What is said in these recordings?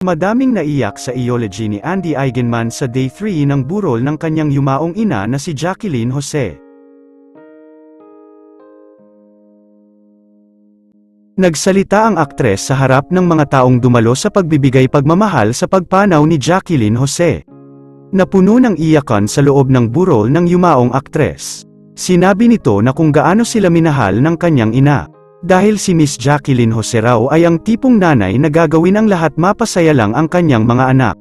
Madaming naiyak sa eulogy ni Andy Eigenman sa day 3 ng burol ng kanyang yumaong ina na si Jacqueline Jose. Nagsalita ang aktres sa harap ng mga taong dumalo sa pagbibigay pagmamahal sa pagpanaw ni Jacqueline Jose. Napuno ng iyakan sa loob ng burol ng yumaong aktres. Sinabi nito na kung gaano sila minahal ng kanyang ina. Dahil si Miss Jacqueline Jose raw ay ang tipong nanay na gagawin ang lahat mapasaya lang ang kanyang mga anak.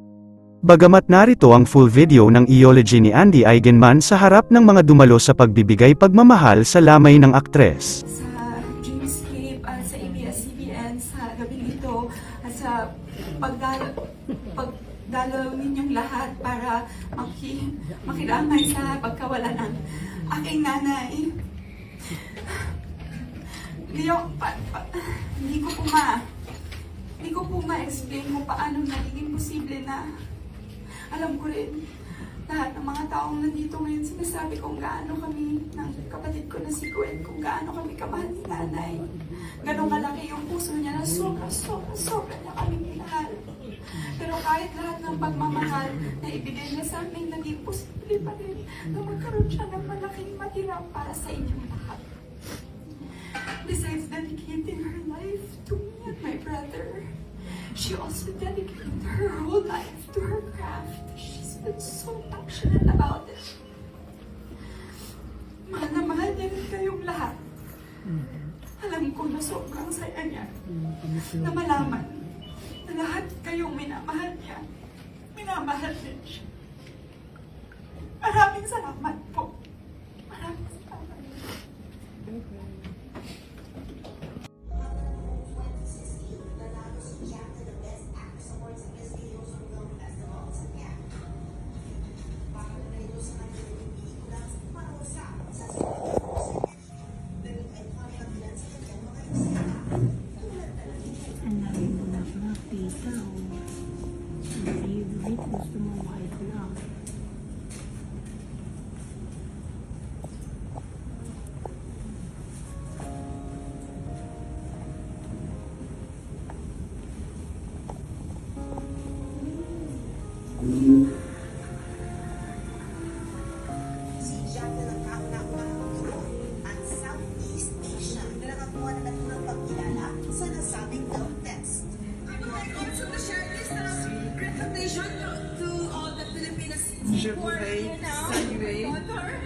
Bagamat narito ang full video ng eulogy ni Andy Eigenman sa harap ng mga dumalo sa pagbibigay pagmamahal sa lamay ng aktres. sa Dreamscape at sa ABS-CBN sa gabi ito sa pagdalo, pagdalaw ninyong lahat para maki, makiramay sa pagkawala ng aking nanay. Hindi, ako- pa, pa, hindi ko po ma hindi ko po ma-explain kung paano nagiging posible na alam ko rin lahat ng mga taong nandito ngayon sinasabi kung gaano kami ng kapatid ko na si Gwen, kung gaano kami kamahal ni nanay. Ganon kalaki yung puso niya na sobra, sobra, sobra niya kami minahal. Pero kahit lahat ng pagmamahal na ibigay niya sa amin, naging posible pa rin na magkaroon siya ng malaking matirang para sa inyong lahat. She also dedicated her whole life to her craft. She's been so passionate about it. Mahal na mahal niya rin kayong lahat. Alam ko na sobrang saya niya na malaman na lahat kayong minamahal niya. Minamahal din siya. Maraming salamat po. Favorite gusto mo lang. si Je voudrais saluer my daughter,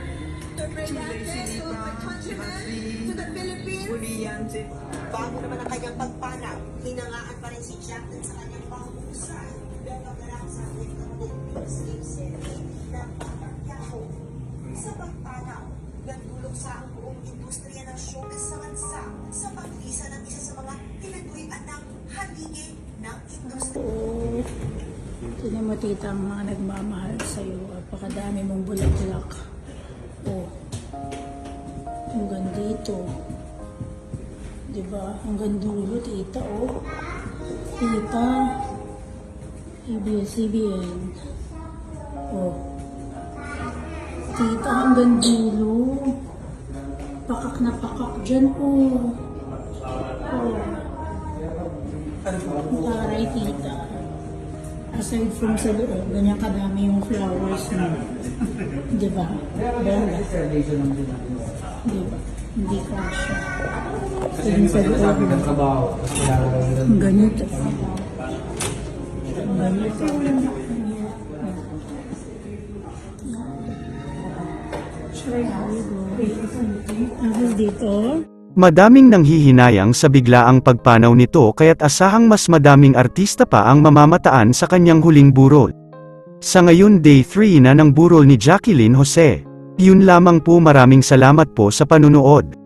to Brillante, to my countrymen, to the Philippines. Brillante. Bago naman ang kanyang pagpanaw, hinangaan pa rin si Jacqueline sa kanyang pangungusay dahil pagkarang sa kapatid Steve Seri na. Sa pagpanaw, nagtulong sa ang buong industriya ng showbiz sa bansa sa paglisa ng isa sa mga pinagurian ng haligi ng industriya. Tignan mo tita ang mga nagmamahal sa'yo. Apakadami mong bulaklak. Oh. Hanggang dito. Diba? Hanggang dulo, tita, oh. Tita. ABS-CBN. Oh. Tita, hanggang dulo. Pakak na pakak dyan, oh. Oh. Taray, tita. Aside from sa loob, ganyan kadami yung flowers mo. Di ba? Bongga. Di ba? Hindi ka siya. Tingin sa loob mo. Ang ganito. Ganito. Try how you go. Tapos dito. Madaming nanghihinayang sa biglaang pagpanaw nito kaya't asahang mas madaming artista pa ang mamamataan sa kanyang huling burol. Sa ngayon day 3 na ng burol ni Jacqueline Jose. Yun lamang po maraming salamat po sa panunood.